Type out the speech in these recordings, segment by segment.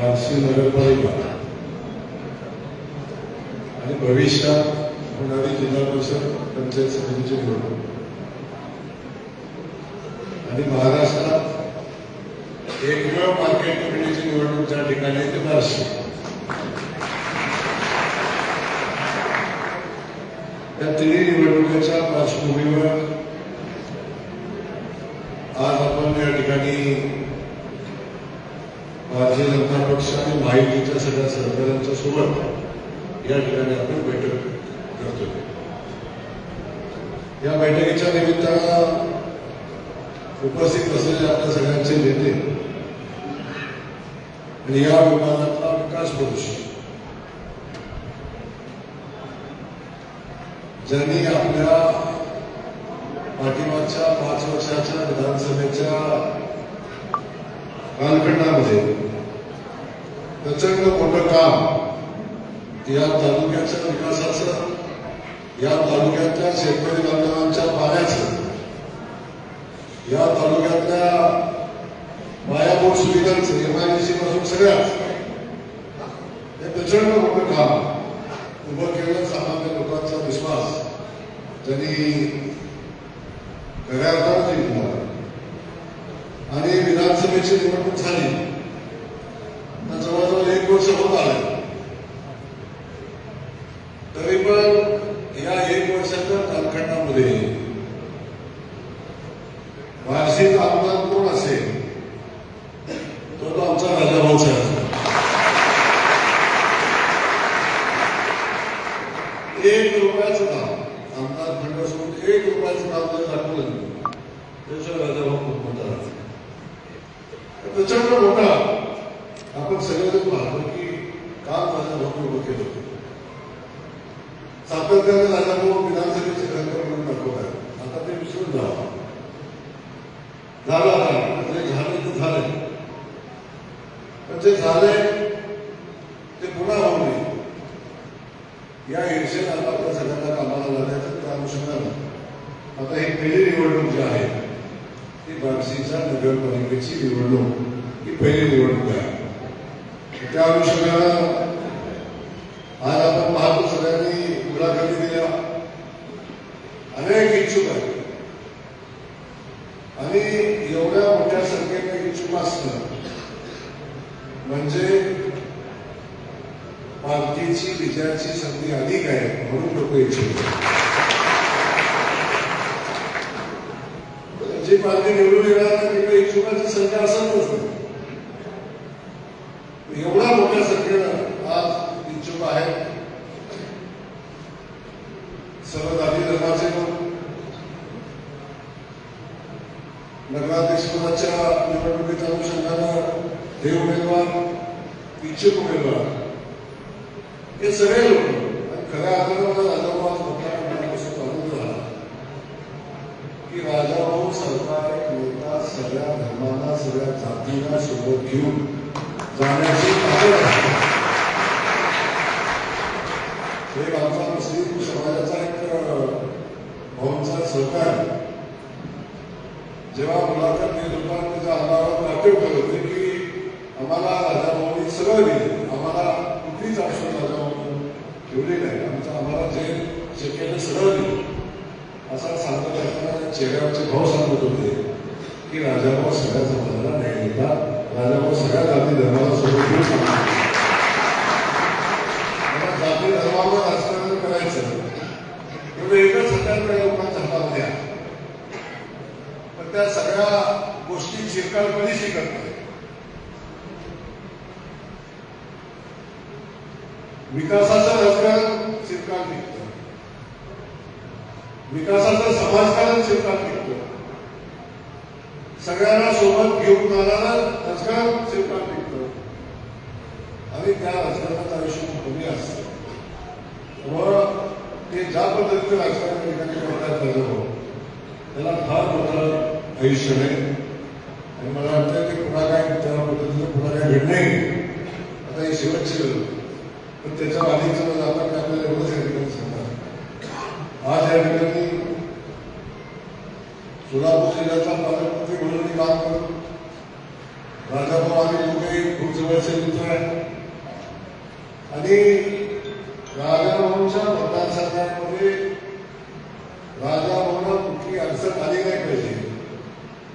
बार्शी नगरपालिका आणि भविष्यात होणारी जिल्हा परिषद पंचायत समितीची निवडणूक. आणि महाराष्ट्रात एकमेव मार्केट कमिटीची निवडणूक ज्या ठिकाणी ते बार्शी त्या तिन्ही निवडणुकीच्या पार्श्वभूमीवर आज आपण या ठिकाणी जनता पक्ष आणि माहितीच्या सगळ्या सहकाऱ्यांच्या सोबत या ठिकाणी आपण बैठक करतो या बैठकीच्या निमित्तानं उपस्थित असलेले आपल्या सगळ्यांचे नेते आणि या विमानातला विकास पुरुष ज्यांनी आपल्या पाठीमागच्या पाच वर्षाच्या विधानसभेच्या कालखंडामध्ये प्रचंड मोठं काम या तालुक्याच्या विकासाचं या तालुक्यातल्या शेतकरी बांधवांच्या पाण्याचं या तालुक्यातल्या पायाभूत सुविधांचं एमआयडीसी पासून सगळ्याच हे प्रचंड मोठं काम उभं केलं सामान्य लोकांचा विश्वास. त्यांनी खऱ्या अर्थानं जिंकला. आणि विधानसभेची निवडणूक झाली. जवळजवळ एक वर्ष होत आलं तरी पण या एक वर्षाच्या कालखंडामध्ये वार्षिक आमदार कोण असेल तो तो आमचा राजाभाऊ साहेब एक रुपयाचं काम आमदार फंड सोडून एक रुपयाचं काम जर दाखवलं त्याशिवाय राजाभाऊ खूप मोठा राहतो प्रचंड मोठा आपण सगळेजण पाहतो की काम राजाभाऊ उभं केलं होतं सातत्याने राजाभाऊ विधानसभेचे खंड म्हणून दाखवतात सुद्धा झाला नाही झालं म्हणजे झाले तर झाले. पण जे झाले ते पुन्हा होऊ नये. या ईर्षेला आपल्या सगळ्यांना कामाला लागायचं त्या अनुषंगानं आता ही पहिली निवडणूक जी आहे ती बार्शीच्या नगरपालिकेची निवडणूक ही पहिली निवडणूक आहे. त्या अनुषंगानं आज आपण पाहतो सगळ्यांनी मुलाखती दिल्या अनेक इच्छुक आहेत आणि एवढ्या मोठ्या संख्येने इच्छुक असणं म्हणजे पालखीची विजयाची संधी अधिक आहे म्हणून लोक इच्छुक आहेत. जी पालखी निवडून येणार नाही तिकडे इच्छुकांची संख्या असतच नाही एवढ्या मोठ्या संख्येनं आज इच्छुक आहेत सर्व जाती धर्माचे लोक नगराध्यक्षपदाच्या निवडणुकीच्या अनुषंगानं हे उमेदवार इच्छुक उमेदवार हे सगळे लोक आणि खऱ्या अर्थानं मला राजाभाऊ आज मोठ्या आनंद झाला की राजाभाऊ सरकार एक नेता सगळ्या धर्मांना सगळ्या जातींना सोबत घेऊन जाण्याची हे आहे एक आमचा मुस्लिम समाजाचा एक भाऊंचा सहकारी जेव्हा मुलाखत देत होता त्याच्या अंगावर नाट्य करत होते की आम्हाला राजाभाऊनी सगळं दिले आम्हाला कुठलीच अडचण राजाभाऊ ठेवली नाही आमचं आम्हाला जे शक्य ते असा सांगत असताना चेहऱ्यावरचे भाऊ सांगत होते की राजाभाऊ सगळ्या समाजाला नाही घेता राजाभाऊ सगळ्या जाती धर्माला सोबत मला जाती धर्मावर राजकारण करायचं एवढं म्हणजे एकच सत्याग्रह लोकांच्या हातात आहे पण त्या सगळ्या गोष्टी चिरकाल कधी शिकत नाही विकासाचं राजकारण विकासाचं समाजकारण क्षेत्रात टिकतं सगळ्यांना सोबत घेऊन जाणारा राजकारण क्षेत्रात टिकतं आणि त्या राजकारणाचं आयुष्य कमी असतं. व ते ज्या पद्धतीचं राजकारण ठिकाणी करतात राजाभाऊ हो. त्याला फार मोठं आयुष्य नाही. आणि मला वाटतं की पुन्हा काय त्या पद्धतीचं पुन्हा काय घडणं आता हे शेवटचे पण त्याच्या आधीचं मला आपण काय आपल्याला एवढंच या ठिकाणी सांगणार आज या ठिकाणी सोलापूर जिल्ह्याचा पालकमंत्री म्हणजे म्हणून मी काम करतो. राजाभाऊ आम्ही दोघे खूप जवळचे मित्र आहे आणि राजाभाऊच्या मतदारसंघामध्ये राजाभाऊला कुठली अडचण आली नाही पाहिजे.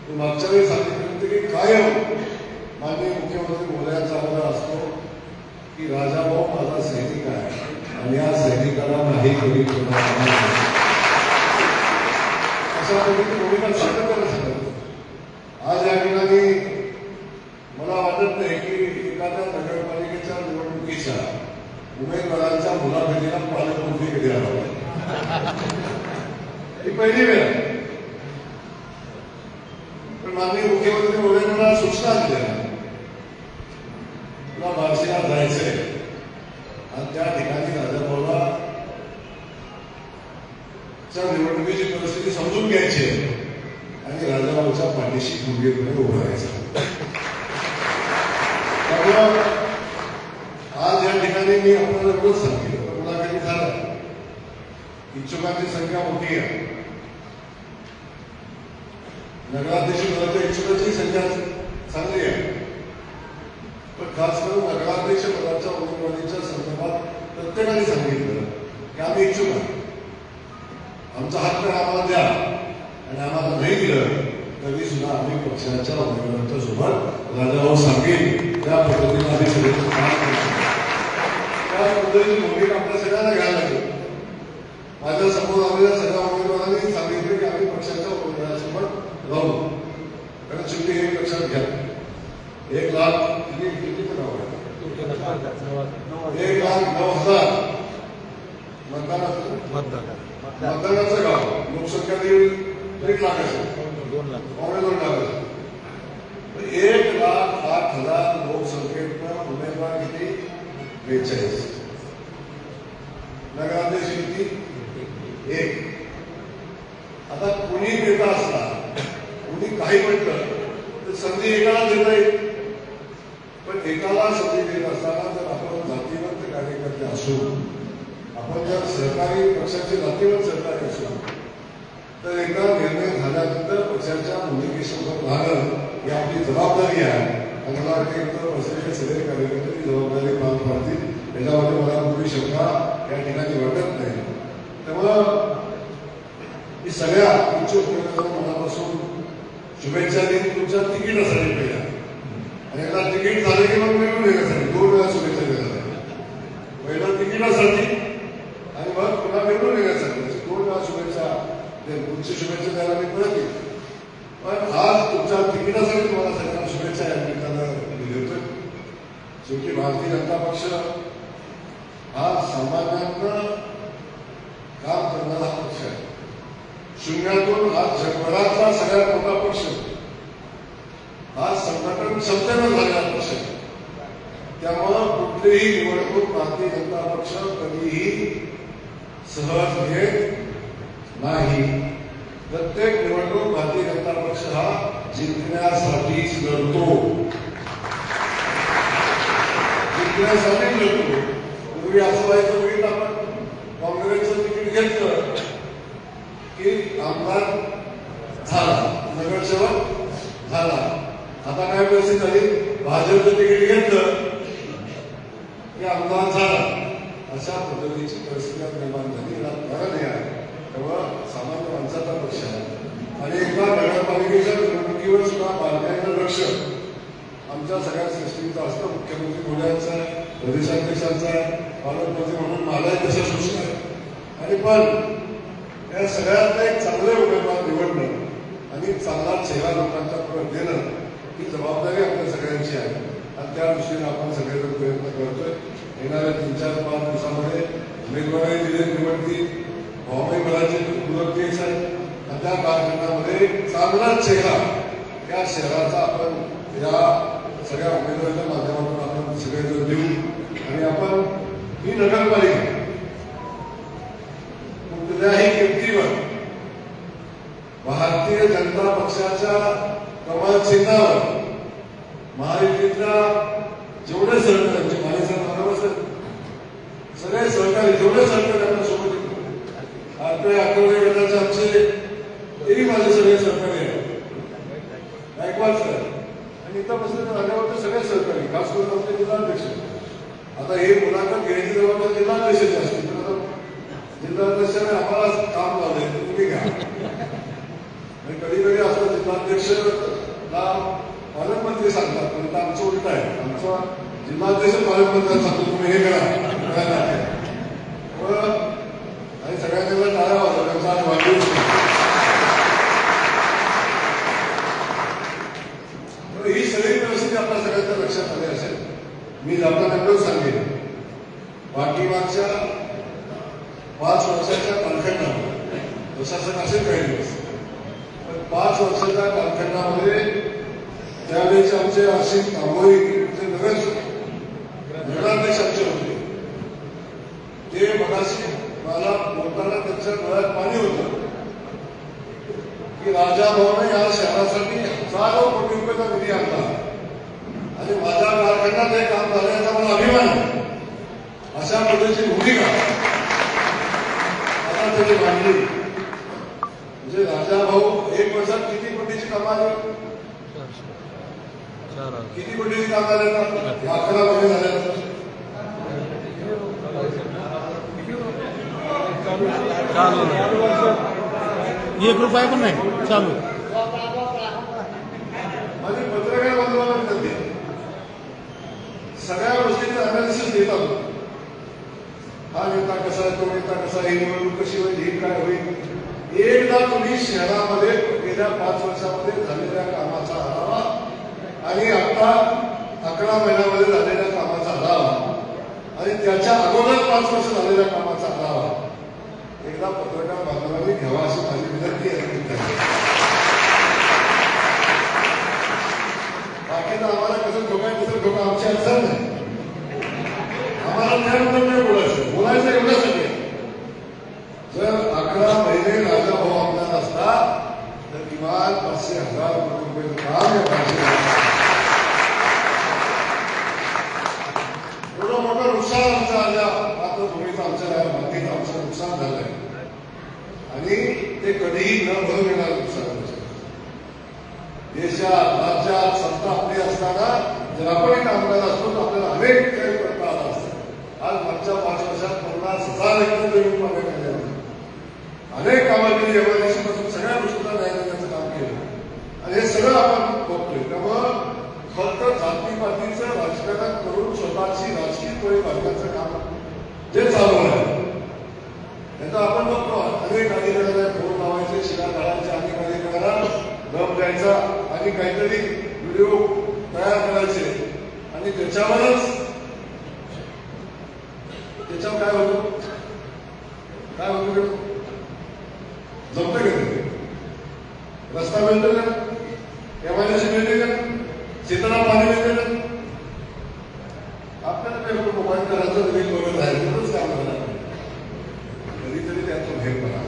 मी मागच्या वेळी सांगितलं होतं की कायम माननीय मुख्यमंत्री बोलायचा मला असतो की राजाभाऊ माझा सैनिक आहे. आणि या सैनिकाला नाही कधी करत आज या ठिकाणी मला वाटत नाही की एखाद्या नगरपालिकेच्या निवडणुकीच्या उमेदवारांच्या मुलाखतीला पालकमंत्री कधी आला ही पहिली वेळ आहे. पण माननीय मुख्यमंत्री महोदय मला सूचना दिल्या तुला बार्शीला जायचंय आणि त्या ठिकाणी राजाभाऊला च्या निवडणुकीची परिस्थिती समजून घ्यायची आहे आणि राजाभाऊच्या पाठीशी खंबीरपणे उभं राहायचं त्यामुळं आज या ठिकाणी मी आपल्याला रोज सांगितलं मुलाखती झालं इच्छुकांची संख्या मोठी आहे. नगराध्यक्ष पदाच्या इच्छुकांची संख्या चांगली आहे. पण खास करून नगराध्यक्ष पदाच्या उमेदवारीच्या संदर्भात प्रत्येकाने सांगितलं की आम्ही इच्छुक आहे आमचा हक्क आम्हाला द्या. आणि आम्हाला नाही दिलं तरी सुद्धा आम्ही पक्षाच्या उमेदवारांच्या सोबत राजाभाऊ सांगेल त्या पद्धतीने आम्ही सगळे काम त्या पद्धतीची भूमिका आपल्या सगळ्यांना घ्यायला लागेल. माझ्यासमोर आलेल्या सगळ्या उमेदवारांनी सांगितलं की आम्ही पक्षाच्या उमेदवारासोबत राहू कारण शेवटी हे लक्षात घ्या. एक लाख किती एक लाख नऊ हजार. मतदानाचं मतदानाचं गाव. लोकसंख्या दीड एक लाख असेल पावणे दोन लाख असेल एक लाख आठ हजार लोकसंख्येतनं उमेदवार किती? बेचाळीस. नगराध्यक्ष किती? एक. आता कुणी नेता असला कुणी काही म्हटलं तर संधी एकाला देता येईल. पण एकाला संधी देत असताना जर आपण जातीवंत कार्यकर्ते असू आपण जर सहकारी पक्षाचे जातीवंत सहकारी असू तर एकदा निर्णय झाल्यानंतर पक्षाच्या भूमिकेसोबत राहणं ही आपली जबाबदारी आहे. आणि मला वाटतं इथं बसलेले सगळे कार्यकर्ते जबाबदारी पार पाडतील याच्यामध्ये मला कुठली शंका या ठिकाणी वाटत नाही. त्यामुळं मी सगळ्या इच्छुक उमेदवारांना मनापासून शुभेच्छा देईन तुमच्या तिकीटासाठी पहिल्या आणि आता तिकीट झालं की मग मिळून येण्यासाठी दोन वेळा शुभेच्छा देण्यासाठी पहिलं तिकिटासाठी आणि मग पुन्हा मिळून येण्यासाठी अशी दोन वेळा शुभेच्छा दे पुढची शुभेच्छा द्यायला मी परत येईल पण आज तुमच्या तिकिटासाठी तुम्हाला सगळ्यांना शुभेच्छा या निमित्तानं देतोय शेवटी भारतीय जनता पक्ष हा सामान्यांना काम करणारा हा पक्ष आहे शून्यातून आज जगभरातला सगळ्यात मोठा पक्ष. हा संघटन क्षमतेनं झालेला पक्ष. आहे त्यामुळं कुठलीही निवडणूक भारतीय जनता पक्ष कधीही सहज घेत नाही. प्रत्येक निवडणूक भारतीय जनता पक्ष हा जिंकण्यासाठीच लढतो. जिंकण्यासाठीच लढतो. पूर्वी असं व्हायचं बघितलं आपण काँग्रेसचं तिकीट घेतलं की आमदार झाला. नगरसेवक झाला. आता काय परिस्थिती झाली? भाजपचं तिकीट घेतलं की आमदार झाला. अशा पद्धतीची परिस्थिती आज निर्माण झाली. कारण हे आहे. तेव्हा सामान्य माणसाचा पक्ष आहे. आणि एकदा नगरपालिकेच्या निवडणुकीवर सुद्धा बारकाईनं लक्ष आमच्या सगळ्या सिस्टीमचं असतं. मुख्यमंत्री बोलायचं आहे प्रदेशाध्यक्षांचं पालकमंत्री म्हणून मला तसं सूचना आहे आणि पण या सगळ्यांना एक चांगले उमेदवार निवडणं आणि चांगला चेहरा लोकांच्या पुढे देणं ही जबाबदारी आपल्या सगळ्यांची आहे. आणि त्या दृष्टीने आपण सगळेजण प्रयत्न करतोय. येणाऱ्या तीन चार पाच दिवसामध्ये उमेदवारही दिले निवडतील हवामानी बळाचे पूरक केस आहे. आणि त्या कालखंडामध्ये चांगला चेहरा या शहराचा आपण या सगळ्या उमेदवारांच्या माध्यमातून आपण सगळेजण देऊ आणि आपण ही नगरपालिका कुठल्याही किमतीवर भारतीय जनता पक्षाच्या कमळ चिन्हावर महायुतीतल्या जेवढे सहकार्यांचे माने साहेब बरोबर सर सगळे सहकारी जेवढे सहकारी आपल्यासोबत येतो आपले आठवडे गटाचे आमचे तेही माझे सगळे सहकारी आहेत गायकवाड सर आणि इथं बसलेले झाल्यावर ते सगळे सहकारी खास करून आमचे जिल्हाध्यक्ष आता हे मुलाखत घ्यायची जबाबदारी जिल्हाध्यक्षाची असते पण आता जिल्हाध्यक्षाने आम्हाला काम झालंय ते तुम्ही घ्या आणि कधी कधी असं जिल्हाध्यक्षला पालकमंत्री सांगतात पण इथं आमचं उलट आहे आमचा जिल्हाध्यक्ष पालकमंत्र्यांना सांगतो तुम्ही हे करा करायला लागेल. व आणि सगळ्यांच्या टाळ्या वाजवल्या त्यांचा आज वाढदिवस आहे. तर ही सगळी परिस्थिती आपल्या सगळ्यांच्या लक्षात आली असेल मी जाताना एवढंच सांगेन पाठीमागच्या पाच वर्षाच्या कालखंडामध्ये प्रशासन असेल काही दिवस पण पाच वर्षाच्या कालखंडामध्ये त्यावेळेचे आमचे असित तांबोळी जे नगर नगराध्यक्ष आमचे होते ते मगाशी मला बोलताना त्यांच्या डोळ्यात पाणी होतं की राजा भाऊने या शहरासाठी हजारो कोटी रुपयाचा निधी आणला. आणि माझ्या कारखान्यात हे काम झालं याचा मला अभिमान आहे. अशा पद्धतीची भूमिका आता त्यांनी मांडली म्हणजे राजा भाऊ एक वर्षात किती कोटीची कामं आली किती कोटीची काम झाले हे अकरा महिने झाले चालू एक रुपया पण नाही. चालू. माझी पत्रकार बांधवाला विनंती. सगळ्या गोष्टीचं अनालिसिस देतात हा नेता कसा तो नेता कसा ही निवडणूक कशी होईल ही काय होईल? एकदा तुम्ही शहरामध्ये गेल्या पाच वर्षामध्ये झालेल्या कामाचा आढावा आणि आता अकरा महिन्यामध्ये झालेल्या कामाचा आढावा आणि त्याच्या अगोदर पाच वर्ष झालेल्या कामाचा एकदा पत्रकार बांधवांनी घ्यावा अशी माझी विनंती आहे तुमच्याकडे. बाकीचं आम्हाला कसं ठोकाय तसं ठोका आमची अडचण नाही आम्हाला त्यानंतर नाही बोलायचं बोलायचं एवढ्यासाठी आहे. जर अकरा महिने राजा भाऊ आपला असता तर किमान पाचशे हजार कोटी रुपये काम या भाषेत एवढं मोठं नुकसान आमचं आल्या मातृभूमीचं आमच्या या मातीचं आमचं नुकसान झालंय आणि ते कधीही न भरून येणार नुकसानाचे देशात राज्यात सत्ता आपली असताना जर आपण एक आमदार असतो तर आपल्याला अनेक काही करता आला असतं. आज मागच्या पाच वर्षात पन्नास हजार एकत्र येऊन मागे केल्या अनेक कामं केली एमआयडीसीपासून सगळ्या गोष्टीला न्याय देण्याचं काम केलं. आणि हे सगळं आपण बघतोय. त्यामुळं फक्त जातीपातीचं राजकारण करून स्वतःची राजकीय पोळी बांधण्याचं काम जे चालू आहे. त्याचा आपण बघतो. अनेक अधिकाऱ्यांना फोन लावायचे शिला काढायचे दम द्यायचा आणि काहीतरी व्हिडिओ तयार करायचे. आणि त्याच्यावरच त्याच्यावर काय होतो? काय होतो जमतं का रस्ता मिळतो का एमआयडीसी मिळते का शेताला पाणी मिळते का आपल्याला काय होतं मोबाईल करायचं रील बघत राहायचं काम झालं कधीतरी त्यातून भेद करा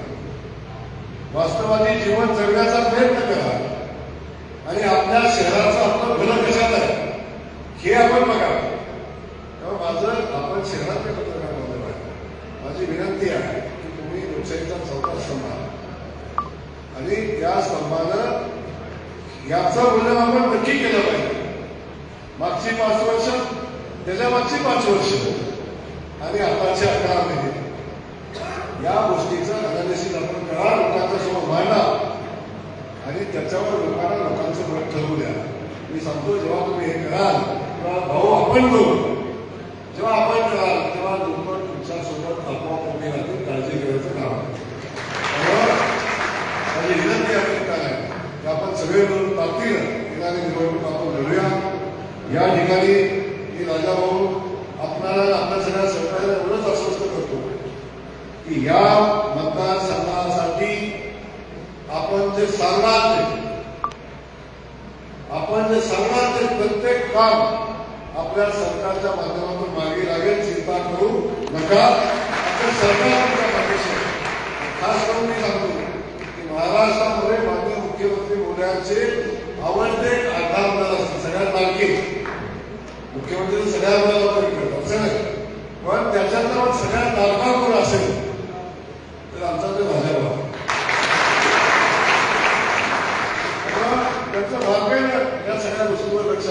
वास्तवादी जीवन जगण्याचा प्रयत्न करा. आणि आपल्या शहराचं आपलं भलं कशात आहे हे आपण बघा. तेव्हा माझं आपण शहरातले पत्रकार बांधव माझी विनंती आहे की तुम्ही लोकशाहीचा चौथा स्तंभ आणि त्या स्तंभानं याचं मूल्यमापन नक्की केलं पाहिजे. मागची पाच वर्ष त्याच्या मागची पाच वर्ष. आणि आताचे अकरा महिने. या गोष्टीचं अनालिसिस आपण करा लोकांच्या मांडा आणि त्याच्यावर लोकांना लोकांचं मत ठरवू द्या. मी सांगतो जेव्हा तुम्ही हे कराल तेव्हा भाऊ आपण करू. जेव्हा आपण कराल तेव्हा लोक तुमच्यासोबत आपोआप उभी राहतील काळजी घ्यायचं काम आहे. माझी विनंती आहे काय की आपण सगळे मिळून ताकदीनं येणारी निवडणूक आपण लढूया. या ठिकाणी ते राजा भाऊ आपणाला आपल्या सगळ्या सरकारला एवढंच आश्वस्त करतो की या मतदारसंघासाठी आपण जे सांगणार ते. आपण जे सांगणार ते प्रत्येक काम आपल्या सरकारच्या माध्यमातून मागे लागेल चिंता करू नका. आपलं सरकार पाठीशी खास करून मी सांगतो की महाराष्ट्रामध्ये माननीय मुख्यमंत्री मोदयांचे आवडते आधारदार असते सगळ्यात लाडके मुख्यमंत्री सगळ्या जबाबदारी करतात पण त्याच्यानंतर सगळ्या सगळ्यात लाडका कोण असेल तर आमचा ते भाजप आहे. त्यामुळं त्यांचं भाग्य या सगळ्या गोष्टींवर लक्ष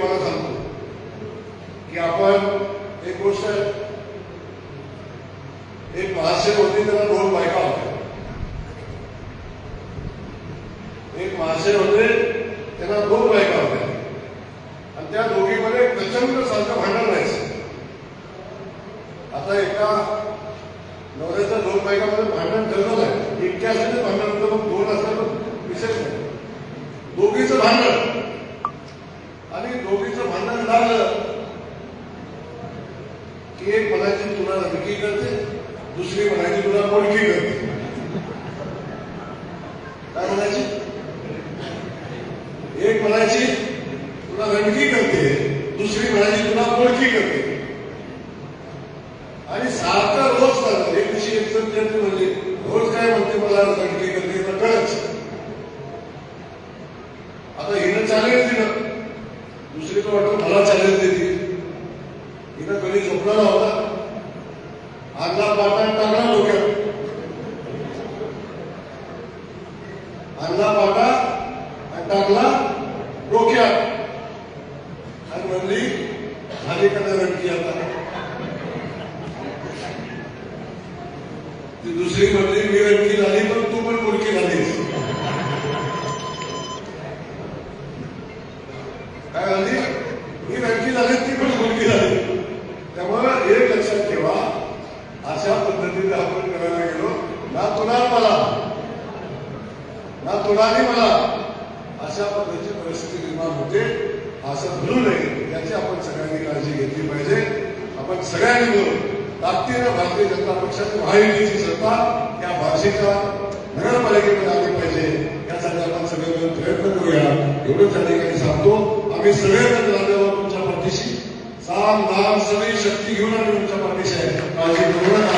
सांगतो की आपण एक गोष्ट एक महाशय होते त्याला दोन बायका होत्या. एक महाशय होते त्यांना दोन बायका होत्या. आणि त्या दोघीमध्ये प्रचंड सारखं भांडण राहायचं आता एका नवऱ्याच्या दोन बायकामध्ये भांडण ठरलं नाही. एकट्या असेल भांडण होतं मग दोन असलं विशेष नाही. दोघीचं भांडण. दोघीचं की एक म्हणायची तुला रडकी करते दुसरी म्हणायची तुला मोडकी करते. काय म्हणायची? एक म्हणायची तुला रणकी करते दुसरी म्हणायची तुला मोडकी करते. आणि सारखं रोज चालतं. एक दिवशी एक जण म्हणजे रोज काय म्हणते मला रणकी करते तर कळच आता हिनं चालेल दिलं दुसरीकडे वाटतं मला चॅलेंज देतील हिनं कधी झोपला नव्हता आणला पाटा टाकणार डोक्यात. आणला पाटा टाकला डोक्यात. आणि म्हणली झाली कदा रडकी आता? ती दुसरी म्हणली मी रडकी झाली पण तू पण मुलकी झालीस काय झाली ही रडकी झाली ती पण मुलगी झाली त्यामुळे एक लक्षात ठेवा अशा पद्धतीने आपण करायला गेलो होणार मला. ना तुलाने मला. अशा पद्धतीची परिस्थिती निर्माण होते. असं घडू नये. याची आपण सगळ्यांनी काळजी घेतली पाहिजे. आपण सगळ्यांनी मिळून ताकदीनं भारतीय जनता पक्षाची महायुतीची सत्ता या भाषेच्या नगरपालिकेमध्ये आली पाहिजे. यासाठी आपण सगळे मिळून प्रयत्न करूया. एवढंच या ठिकाणी सांगतो. आम्ही सगळेजण राज्यावर तुमच्या पाठीशी. साम नाम सगळी शक्ती घेऊन आम्ही तुमच्या पाठीशी आहे. काळजी करू नका.